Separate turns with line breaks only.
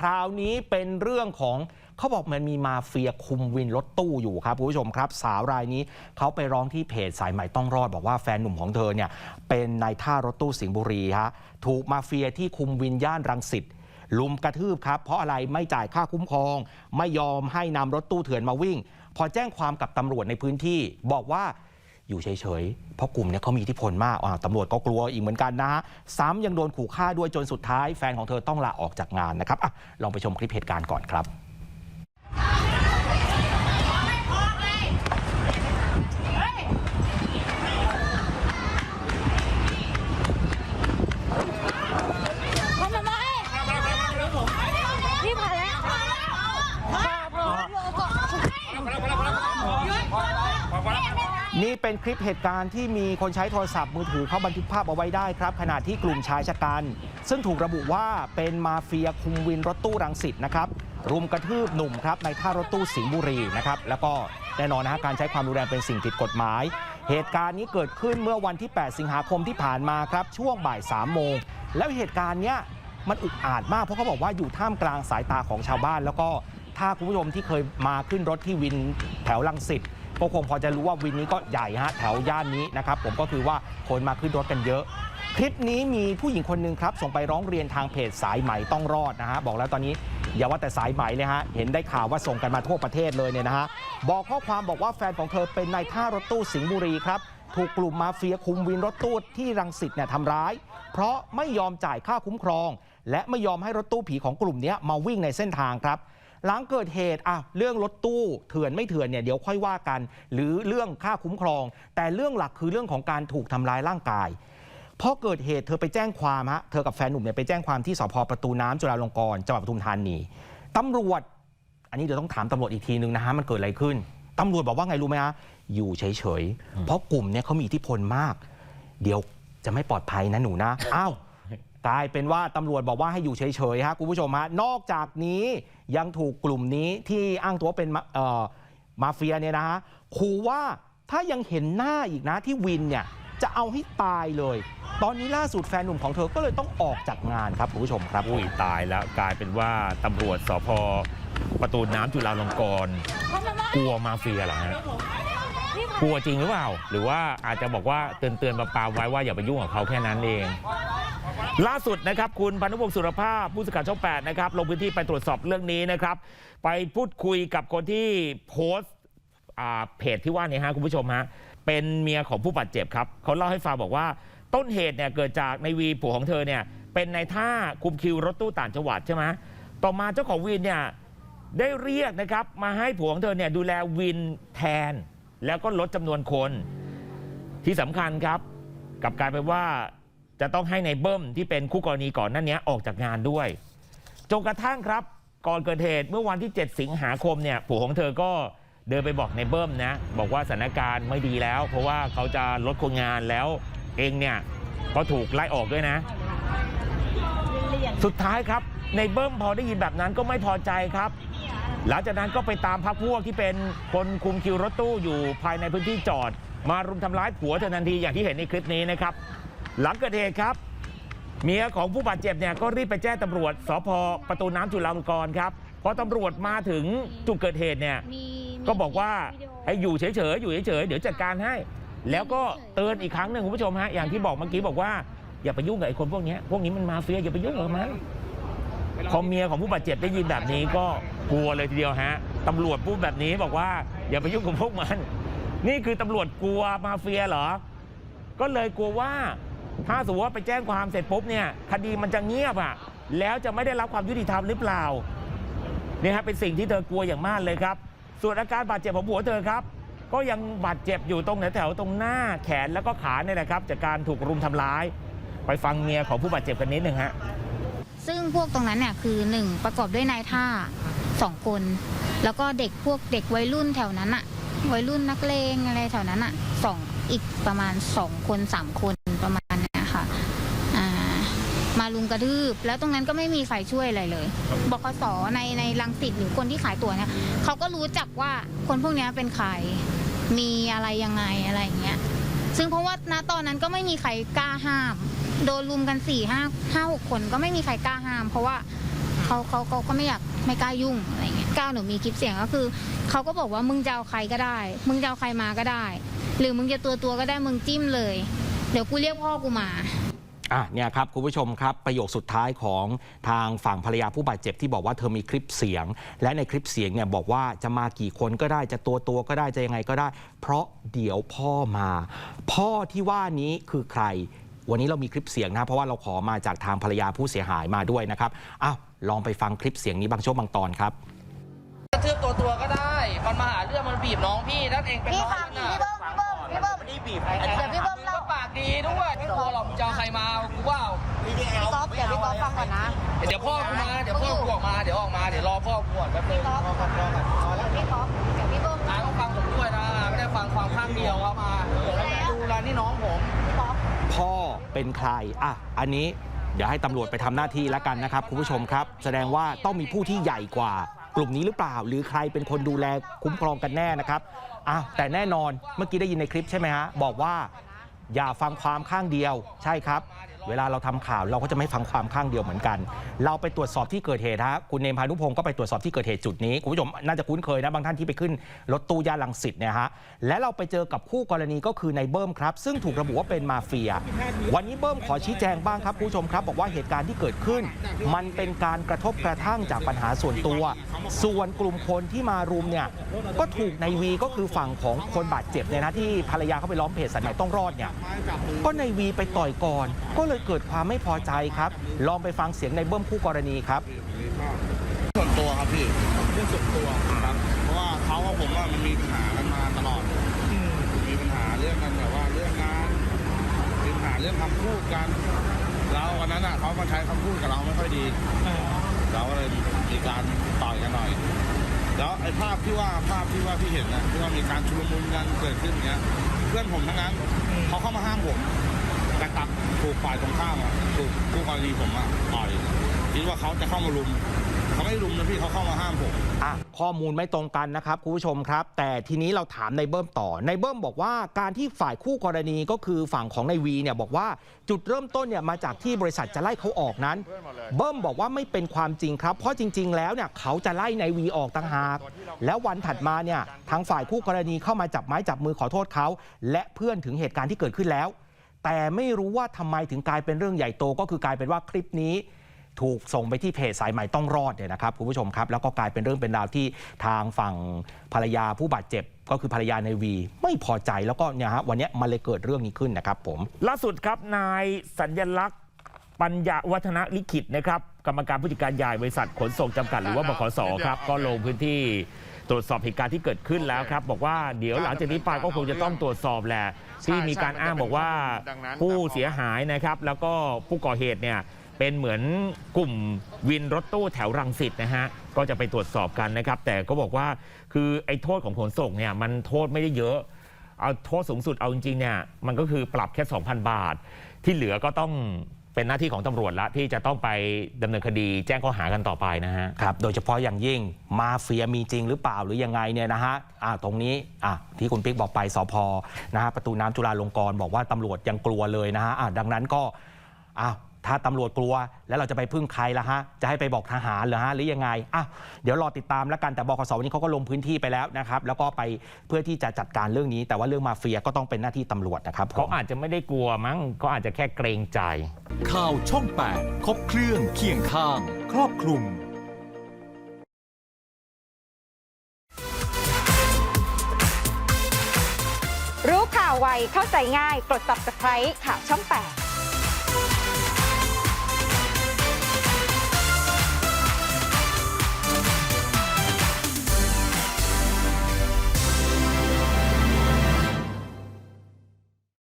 คราวนี้เป็นเรื่องของเขาบอกมันมีมาเฟียคุมวินรถตู้อยู่ครับคุณผู้ชมครับ สาวรายนี้เขาไปร้องที่เพจสายใหม่ต้องรอด บอกว่าแฟนหนุ่มของเธอเนี่ยเป็นนายท่ารถตู้สิงห์บุรีฮะถูกมาเฟียที่คุมวินย่านรังสิตลุมกระทืบครับ เพราะอะไรไม่จ่ายค่าคุ้มครอง ไม่ยอมให้นำรถตู้เถื่อนมาวิ่ง พอแจ้งความกับตำรวจในพื้นที่ บอกว่า อยู่เฉยๆ เพราะกลุ่มเนี้เขามีอิทธิพลมากอ่าตำรวจก็กลัวอีกเหมือนกันนะฮะ ซ้ำยังโดนขู่ฆ่าด้วยจนสุดท้ายแฟนของเธอต้องลาออกจากงานนะครับอะลองไปชมคลิปเหตุการณ์ก่อนครับ
ทำทำไมพี่พาแล้วพอพอก่อน
นี่เป็น คลิปเหตุการณ์ที่มีคนใช้โทรศัพท์มือถือเขาบันทึกภาพเอาไว้ได้ครับ ขณะที่กลุ่มชายชะกันซึ่งถูกระบุว่าเป็นมาเฟียคุมวินรถตู้รังสิตนะครับรุมกระทืบหนุ่มครับในท่ารถตู้สิงห์บุรีนะครับแล้วก็แน่นอนนะฮะการใช้ความรุนแรงเป็นสิ่งผิดกฎหมาย เหตุการณ์นี้เกิดขึ้นเมื่อวันที่ 8 สิงหาคมที่ผ่านมาครับช่วงบ่าย3โมงแล้วเหตุการณ์เนี้ยมันอุกอาจมากเพราะเขาบอกว่าอยู่ท่ามกลางสายตาของชาวบ้าน แล้วก็ถ้าคุณผู้ชมที่เคยมาขึ้นรถที่วินแถวลังสิต ก็คงพอจะรู้ว่าวินนี้ก็ใหญ่ฮะแถวย่านนี้นะครับผมก็คือว่าคนมาขึ้นรถกันเยอะ คลิปนี้มีผู้หญิงคนหนึ่งครับ ส่งไปร้องเรียนทางเพจสายไหมต้องรอดนะฮะบอกแล้วตอนนี้อย่าว่าแต่สายไหมเลยฮะเห็นได้ข่าวว่าส่งกันมาทั่วประเทศเลยเนี่ยนะฮะบอกข้อความบอกว่าแฟนของเธอเป็นนายท่ารถตู้สิงห์บุรีครับถูกกลุ่มมาเฟียคุมวินรถตู้ที่รังสิตเนี่ยทำร้าย เพราะไม่ยอมจ่ายค่าคุ้มครอง และไม่ยอมให้รถตู้ผีของกลุ่มนี้มาวิ่งในเส้นทางครับ หลังเกิดเหตุอะเรื่องรถตู้เถื่อนไม่เถื่อนเนี่ยเดี๋ยวค่อยว่ากัน หรือเรื่องค่าคุ้มครอง แต่เรื่องหลักคือเรื่องของการถูกทำร้ายร่างกายพอเกิดเหตุเธอไปแจ้งความฮะเธอกับแฟนหนุ่มเนี่ยไปแจ้งความที่สพประตูน้ำจุฬาลงกรณ์จังหวัดปทุมธานีตำรวจ อันนี้เดี๋ยวต้องถามตำรวจอีกทีนึงนะฮะมันเกิดอะไรขึ้นตำรวจบอกว่าไงรู้ไหมฮะอยู่เฉยๆเพราะกลุ่มเนี่ยเขามีอิทธิพลมาก เดี๋ยวจะไม่ปลอดภัยนะหนูนะอ้าว กลายเป็นว่าตำรวจบอกว่าให้อยู่เฉยๆฮะคุณผู้ชมฮะนอกจากนี้ยังถูกกลุ่มนี้ที่อ้างตัวเป็นมาเฟียเนี่ยนะฮะขู่ว่าถ้ายังเห็นหน้าอีกนะที่วินเนี่ยจะเอาให้ตายเลย ตอนนี้ล่าสุดแฟนหนุ่มของเธอก็เลยต้องออกจากงานครับคุณผู้ชมครับ
อุ้ยตายแล้วกลายเป็นว่าตำรวจสพประตูน้ำจุฬาลงกรณ์กลัวมาเฟียเหรอฮะ
ก
ลัวจริงหรือเปล่า หรือว่าอาจจะบอกว่าเตือนเตือนปาไว้ว่าอย่าไปยุ่งกับเขาแค่นั้นเอง ล่าสุดนะครับ คุณพานุพงศ์สุรภาพผู้สื่อข่าวช่อง8นะครับลงพื้นที่ไปตรวจสอบเรื่องนี้นะครับ ไปพูดคุยกับคนที่โพสต์เพจที่ว่านี้ฮะคุณผู้ชมฮะเป็นเมียของผู้บาดเจ็บครับเขาเล่าให้ฟังบอกว่าต้นเหตุเนี่ยเกิดจากในวีผัวของเธอเนี่ยเป็นในท่าคุมคิวรถตู้ต่างจังหวัดใช่ไหมต่อมาเจ้าของวินเนี่ยได้เรียกนะครับมาให้ผัวของเธอเนี่ยดูแลวินแทน แล้วก็ลดจำนวนคน ที่สำคัญครับกับกลายเป็นว่าจะต้องให้ในเบิ้มที่เป็นคู่กรณีก่อนหนั้นนี้ยออกจากงานด้วยจนกระทั่งครับก่อนเกิดเหตุเมื่อวันที่ 7 สิงหาคมเนี่ยผัวของเธอก็เดินไปบอกในเบิ้มนะ บอกว่าสถานการณ์ไม่ดีแล้ว เพราะว่าเขาจะลดคนงานแล้วเองเนี่ยก็ถูกไล่ออกด้วยนะ สุดท้ายครับในเบิ้มพอได้ยินแบบนั้นก็ไม่พอใจครับ หลังจากนั้นก็ไปตามพักพวกที่เป็นคนคุมคิวรถตู้อยู่ภายในพื้นที่จอด มารุมทำร้ายผัวเธอทันทีอย่างที่เห็นในคลิปนี้นะครับ หลังเกิดเหตุครับ เมียของผู้บาดเจ็บเนี่ยก็รีบไปแจ้งตำรวจสพประตูน้ำจุฬาลงกรณ์ครับพอตำรวจมาถึงจุดเกิดเหตุเนี่ย
มี
ก็บอกว่าให้อยู่เฉยๆอยู่เฉยๆเดี๋ยวจัดการให้ แล้วก็เตือนอีกครั้งหนึ่งคุณผู้ชมฮะอย่างที่บอกเมื่อกี้บอกว่าอย่าไปยุ่งกับไอ้คนพวกเนี้ยพวกนี้มันมาเฟียอย่าไปยุ่งกับมันพอเมียของผู้บาดเจ็บได้ยินแบบนี้ก็ กลัวเลยทีเดียวฮะตำรวจพูดแบบนี้บอกว่า อย่าไปยุ่งกับพวกมัน นี่คือตำรวจกลัวมาเฟียเหรอ ก็เลยกลัวว่าถ้าสมมติว่าไปแจ้งความเสร็จปุ๊บเนี่ยคดีมันจะเงียบอะแล้วจะไม่ได้รับความยุติธรรมหรือเปล่านี่ฮะเป็นสิ่งที่เธอกลัวอย่างมากเลยครับ ส่วนอาการบาดเจ็บของผัวเธอครับ ก็ยังบาดเจ็บอยู่ตรงแถวๆตรงหน้าแขนแล้วก็ขาเนี่ยนะครับ จากการถูกรุมทำร้าย ไปฟังเมียของผู้บาดเจ็บกันนิดหนึ่งฮะ
ซึ่งพวกตรงนั้นเนี่ยคือหนึ่งประกอบด้วยนายท่า สองคน แล้วก็เด็กพวกเด็กวัยรุ่นแถวนั้นอะวัยรุ่นนักเลงอะไรแถวนั้นอะสองอีกประมาณสองคนสามคนประมาณเนี้ยค่ะอ่ามาลุมกระทืบ แล้วตรงนั้นก็ไม่มีใครช่วยอะไรเลยบคสในในรังสิตหรือคนที่ขายตั๋วเนี่ยเขาก็รู้จักว่าคนพวกเนี้ยเป็นใครมีอะไรยังไงอะไรอย่างเงี้ยซึ่งเพราะว่าณตอนนั้นก็ไม่มีใครกล้าห้าม โดนรุมกันสี่ห้าห้าหกคนก็ไม่มีใครกล้าห้าม เพราะว่าเขาเขาเขาก็ไม่อยาก ไม่กล้ายุ่งอะไรเงี้ยก้าวหนูมีคลิปเสียงก็คือเขาก็บอกว่ามึงจะเอาใครก็ได้ มึงจะเอาใครมาก็ได้ หรือมึงจะตัวตัวก็ได้มึงจิ้มเลย เดี๋ยวกูเรียกพ่อกูมา
อะเนี่ยครับคุณผู้ชมครับประโยคสุดท้ายของทางฝั่งภรรยาผู้บาดเจ็บที่บอกว่าเธอมีคลิปเสียง และในคลิปเสียงเนี่ยบอกว่าจะมากี่คนก็ได้จะตัวตัวก็ได้จะยังไงก็ได้ เพราะเดี๋ยวพ่อมา พ่อที่ว่านี้คือใคร วันนี้เรามีคลิปเสียงนะเพราะว่าเราขอมาจากทางภรรยาผู้เสียหายมาด้วยนะครับอ้าวลองไปฟังคลิปเสียงนี้บางช่วงบางตอนครับ
กระทืบตัวตัวๆก็ได้ มันมาหาเรื่องมันบีบน้องพี่นั่นเองเป็น
พี่
น้อง
ฟัง
น่ะ
พี่เบิ้มพี่เบิ้มพี่เบิ้ม
ไม่ได้บีบ
เดี๋ยวพี่เบิ้ม
ก็
เล่า
ปากดีด้วยไม่พอหรอกมึงจะเอาใครมากูว่า
พี่ก๊อฟเดี๋ยวพี่ก๊อฟฟังก่อนนะ
เดี๋ยวพ่อกูมาเดี๋ยวพ่อกูออกมาเดี๋ยวออกมาเดี๋ยวรอพ่อกูก่อนแป๊บนึ
พี่
ง
ก๊อฟ
รอก่อนรอก่อนรอแล้ว
พี่ก๊อฟเดี๋ยวพี่เบิ้ม
อาต้องฟังผมด้วยนะไม่ได้ฟังความข้างเดียวเอามาดูแลนี่น้องผม
พี่ก๊อฟ
พ่อ เป็นใครอะอันนี้เดี๋ยวให้ตำรวจไปทำหน้าที่แล้วกันนะครับคุณผู้ชมครับ แสดงว่าต้องมีผู้ที่ใหญ่กว่ากลุ่มนี้หรือเปล่า หรือใครเป็นคนดูแลคุ้มครองกันแน่นะครับอะแต่แน่นอนเมื่อกี้ได้ยินในคลิปใช่ไหมฮะบอกว่า อย่าฟังความข้างเดียวใช่ครับเวลาเราทำข่าวเราก็จะไม่ฟังความข้างเดียวเหมือนกัน เราไปตรวจสอบที่เกิดเหตุฮะคุณเนมพานุพงศ์ก็ไปตรวจสอบที่เกิดเหตุจุดนี้คุณผู้ชมน่าจะคุ้นเคยนะบางท่านที่ไปขึ้นรถตู้ย่านลังสิตเนี่ยฮะและเราไปเจอกับคู่กรณีก็คือในเบิ้มครับ ซึ่งถูกระบุว่าเป็นมาเฟีย วันนี้เบิ้มขอชี้แจงบ้างครับคุณผู้ชมครับ บอกว่าเหตุการณ์ที่เกิดขึ้น มันเป็นการกระทบกระทั่งจากปัญหาส่วนตัว ส่วนกลุ่มคนที่มารุมเนี่ยก็ถูกในวีก็คือฝั่งของคนบาดเจ็บเนี่ยนะที่ภรรยาเขาไปล้อมเพจสายใหมต้องรอดเนี่ยก็ในวีไปต่อยก่อนก็เลยเกิดความไม่พอใจครับ ลองไปฟังเสียงในเบิ้มคู่กรณีครับ
ส่วนตัวครับพี่เรื่องส่วนตัวครับ เพราะว่าเขากับผมว่ามันมีปัญหากันมาตลอดมีปัญหาเรื่องกันแบบว่าเรื่องงานมีปัญหาเรื่องคำพูดกันแล้ววันนั้นอะเขามาใช้คำพูดกับเราไม่ค่อยดีเราก็เลยมีการต่อยกันหน่อย แล้วไอ้ภาพที่ว่าภาพที่ว่าพี่เห็นนะที่ว่ามีการชุลมุนกันเกิดขึ้นเงี้ย เพื่อนผมทั้งนั้นเขาเข้ามาห้ามผม แต่กลับถูกฝ่ายตรงข้ามอะถูกคู่กรณีผมอะต่อยคิดว่าเขาจะเข้ามารุมเขาไม่รุมนะพี่เขาเข้ามาห้ามผม
อะข้อมูลไม่ตรงกันนะครับคุณผู้ชมครับ แต่ทีนี้เราถามในเบิ้มต่อในเบิ้มบอกว่าการที่ฝ่ายคู่กรณีก็คือฝั่งของในวีเนี่ยบอกว่าจุดเริ่มต้นเนี่ยมาจากที่บริษัทจะไล่เขาออกนั้น เบิ้มบอกว่าไม่เป็นความจริงครับ เพราะจริง ๆ แล้วเนี่ยเขาจะไล่ในวีออกต่างหาก แล้ววันถัดมาเนี่ยทางฝ่ายคู่กรณีเข้ามาจับไม้จับมือขอโทษเขาและเพื่อนถึงเหตุการณ์ที่เกิดขึ้นแล้ว แต่ไม่รู้ว่าทำไมถึงกลายเป็นเรื่องใหญ่โต ก็คือกลายเป็นว่าคลิปนี้ถูกส่งไปที่เพจสายใหม่ต้องรอดเนี่ยนะครับคุณผู้ชมครับ แล้วก็กลายเป็นเรื่องเป็นราวที่ทางฝั่งภรรยาผู้บาดเจ็บ ก็คือภรรยาในวี ไม่พอใจแล้วก็เนี่ยฮะวันนี้มันเลยเกิดเรื่องนี้ขึ้นนะครับผม
ล่าสุดครับนายสัญลักษณ์ปัญญาวัฒนลิขิตนะครับกรรมการผู้จัดการใหญ่บริษัทขนส่งจำกัดหรือว่าบขสครับก็ลงพื้นที่ ตรวจสอบเหตุการณ์ที่เกิดขึ้นแล้วครับบอกว่าเดี๋ยวหลังจากนี้ไปก็คงจะต้องตรวจสอบแหละที่มีการอ้างบอกว่าผู้เสียหายนะครับ แล้วก็ผู้ก่อเหตุเนี่ยเป็นเหมือนกลุ่มวินรถตู้แถวรังสิตนะฮะก็จะไปตรวจสอบกันนะครับ แต่ก็บอกว่าคือไอ้โทษของขนส่งเนี่ยมันโทษไม่ได้เยอะเอาโทษสูงสุดเอาจริงๆเนี่ยมันก็คือปรับแค่ 2,000 บาท ที่เหลือก็ต้อง เป็นหน้าที่ของตำรวจละที่จะต้องไปดำเนินคดีแจ้งข้อหากันต่อไปนะฮะ
ครับโดยเฉพาะอย่างยิ่งมาเฟียมีจริงหรือเปล่าหรือยังไงเนี่ยนะฮะะตรงนี้อะที่คุณปิ๊กบอกไปสพนะฮะประตูน้ำจุฬาลงกรณ์บอกว่าตำรวจยังกลัวเลยนะฮะะดังนั้นก็อ้าว ถ้าตำรวจกลัวแล้วเราจะไปพึ่งใครล่ะฮะ จะให้ไปบอกทหารเหรอฮะหรือยังไงอะเดี๋ยวรอติดตามแล้วกันแต่บคสวันนี้เขาก็ลงพื้นที่ไปแล้วนะครับแล้วก็ไปเพื่อที่จะจัดการเรื่องนี้ แต่ว่าเรื่องมาเฟียก็ต้องเป็นหน้าที่ตำรวจนะครับผม
เขาอาจจะไม่ได้กลัวมั้งเขาอาจจะแค่เกรงใจ
ข่าวช่อง 8 ครบเครื่องเคียงข้าง ครอบคลุม
รู้ข่าวไวเข้าใจง่ายกด subscribe ข่าวช่อง 8